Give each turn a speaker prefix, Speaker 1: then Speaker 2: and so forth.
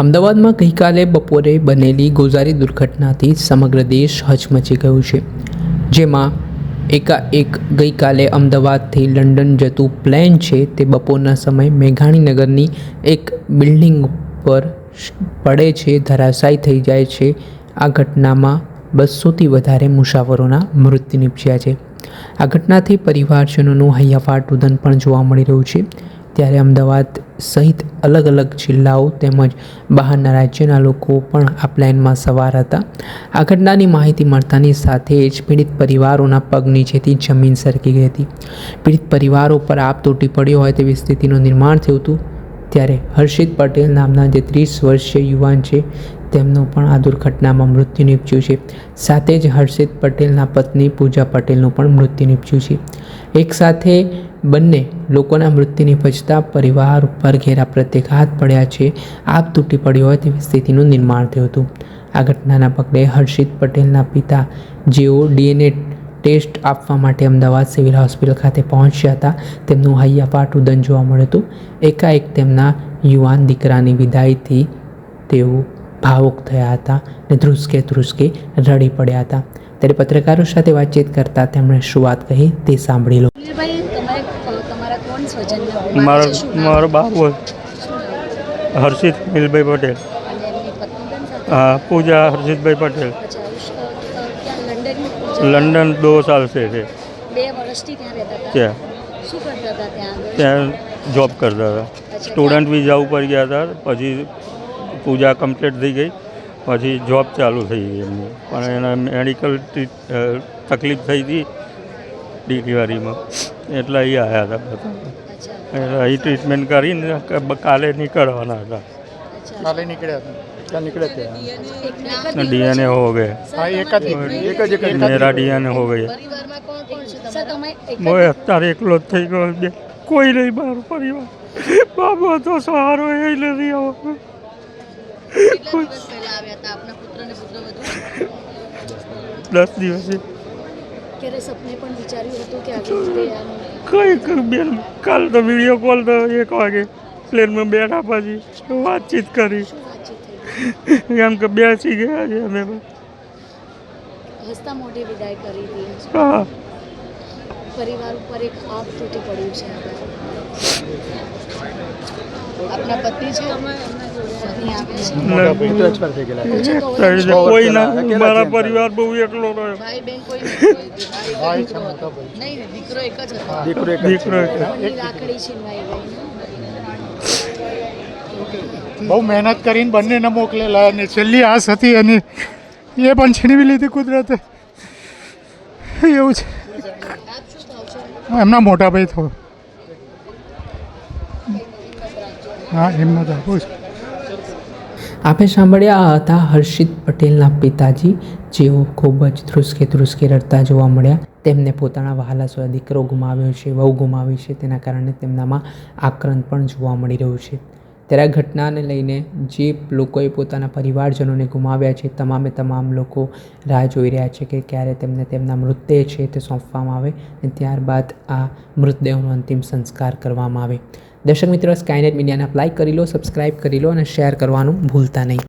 Speaker 1: અમદાવાદમાં ગઈકાલે બપોરે બનેલી ગોઝારી દુર્ઘટનાથી સમગ્ર દેશ હચમચી ગયું છે, જેમાં એકાએક ગઈકાલે અમદાવાદથી લંડન જતું પ્લેન છે તે બપોરના સમયે મેઘાણીનગરની એક બિલ્ડિંગ ઉપર પડે છે, ધરાશાયી થઈ જાય છે. આ ઘટનામાં બસોથી વધારે મુસાફરોના મૃત્યુ નિપજ્યા છે. આ ઘટનાથી પરિવારજનોનું હૈયાફાટ રુદન પણ જોવા મળી રહ્યું છે. ત્યારે અમદાવાદ સહિત અલગ અલગ જિલ્લાઓ તેમજ બહારના રાજ્યના લોકો પણ આ પ્લેનમાં સવાર હતા. આ ઘટનાની માહિતી મળતાની સાથે જ પીડિત પરિવારોના પગ નીચેથી જમીન સરકી ગઈ હતી. પીડિત પરિવારો પર આપ તૂટી પડ્યો હોય તેવી સ્થિતિનું નિર્માણ થયું હતું. ત્યારે હર્ષિત પટેલ નામના જે ત્રીસ વર્ષીય યુવાન છે, તેમનું પણ આ દુર્ઘટનામાં મૃત્યુ નીપજ્યું છે. સાથે જ હર્ષિત પટેલના પત્ની પૂજા પટેલનું પણ મૃત્યુ નીપજ્યું છે. એક સાથે બંને લોકોના મૃત્યુ નિપજતા પરિવાર ઉપર ઘેરા પ્રત્યાઘાત પડ્યા છે. આપ તૂટી પડ્યો હોય તેવી સ્થિતિનું નિર્માણ થયું હતું. આ ઘટનાના પગલે હર્ષિત પટેલના પિતા જેઓ ડીએનએ ટેસ્ટ આપવા માટે અમદાવાદ સિવિલ હોસ્પિટલ ખાતે પહોંચ્યા હતા, તેમનું હૈયાપાટ ઉદન જોવા મળ્યું હતું. એકાએક તેમના યુવાન દીકરાની વિદાયથી તેઓ ભાવુક થયા હતા અને ધ્રુસકે ધ્રુસકે રડી પડ્યા હતા. ત્યારે પત્રકારો સાથે વાતચીત કરતા તેમણે શું વાત કહી તે સાંભળી લો.
Speaker 2: તમારે કોણ
Speaker 3: મારો? મારો બાબુ હર્ષિત મિલભાઈ પટેલ. હા પૂજા હર્ષિતભાઈ પટેલ. લંડન દો સાલ છે
Speaker 2: બે વર્ષથી ત્યાં રહેતા
Speaker 3: ત્યાં.
Speaker 2: શું કરતા હતા ત્યાં
Speaker 3: ત્યાં જોબ કરતા હતા. સ્ટુડન્ટ વિઝા ઉપર ગયા હતા પછી પૂજા કમ્પ્લીટ થઈ ગઈ પછી જોબ ચાલુ થઈ ગઈ એમની. પણ એને મેડિકલ તકલીફ થઈ હતી ડિલિવરીમાં એટલે અહીં આવ્યા હતા એટલે અહીં ટ્રીટમેન્ટ કરીને કાલે નીકળવાના હતા.
Speaker 4: કાલે નીકળ્યા હતા. ક્યાં નીકળ્યા
Speaker 2: थे
Speaker 3: ડીએનએ હો
Speaker 2: गए
Speaker 4: हाँ एक एक एक
Speaker 3: मेरा ડીએનए हो
Speaker 2: गई
Speaker 3: હું અત્યારે એકલો જ થઈ ગયો બે કોઈ નહીં મારો પરિવાર. બાબો તો સારો એ નથી
Speaker 2: આવો.
Speaker 3: દસ દિવસે.
Speaker 2: ક્યારે સપને પણ વિચાર્યું હતું કે આવી રીતે
Speaker 3: કઈ કર બેન? કાલ તો વીડિયો કોલ તો એક વાગે પ્લેનમાં બેઠા પછી વાતચીત કરી? એમ કે બેસી ગયા છે અમે
Speaker 2: હસતા મોઢે વિદાય કરી હતી
Speaker 3: હા.
Speaker 2: પરિવાર ઉપર એક આપ તૂટી પડ્યું છે. આપના પતિ છે?
Speaker 3: કઈ ના મારા પરિવાર બહુ એકલો રહ્યો.
Speaker 2: ભાઈ બેન કોઈ નથી
Speaker 4: ભાઈ છે મોટા ભાઈ.
Speaker 2: નહીં નહીં, દીકરો એક જ હતો.
Speaker 4: દીકરો એક જ
Speaker 3: દીકરો
Speaker 4: છે.
Speaker 3: એક.
Speaker 2: એમની રાખડી છીનવાઈ ગઈ
Speaker 4: બહુ મહેનત કરીને બંનેને મોકલેલા અને છેલ્લી આસ હતી એની એ પણ છીનવી લીધી કુદરતે. એવું છો. એમના મોટા ભાઈ થયો હા હિંમત આપું છું.
Speaker 1: આપે સાંભળ્યા હતા હર્ષિત પટેલના પિતાજી, જેઓ ખૂબ જ ધ્રુસકે ધ્રુસકે રડતા જોવા મળ્યા. તેમને પોતાના વહાલા સોયા દીકરો ગુમાવ્યો છે, વહુ ગુમાવી છે, તેના કારણે તેમનામાં આક્રંદ પણ જોવા મળી રહ્યું છે. ત્યારે આ ઘટનાને લઈને જે લોકોએ પોતાના પરિવારજનોને ગુમાવ્યા છે, તમામે તમામ લોકો રાહ જોઈ રહ્યા છે કે ક્યારે તેમને તેમના મૃતદેહ છે તે સોંપવામાં આવે અને ત્યારબાદ આ મૃતદેહોનો અંતિમ સંસ્કાર કરવામાં આવે. દર્શક મિત્રો સ્કાયનેટ મીડિયાને લાઈક કરી લો સબસ્ક્રાઈબ કરી લો અને શેર કરવાનું ભૂલતા નહીં.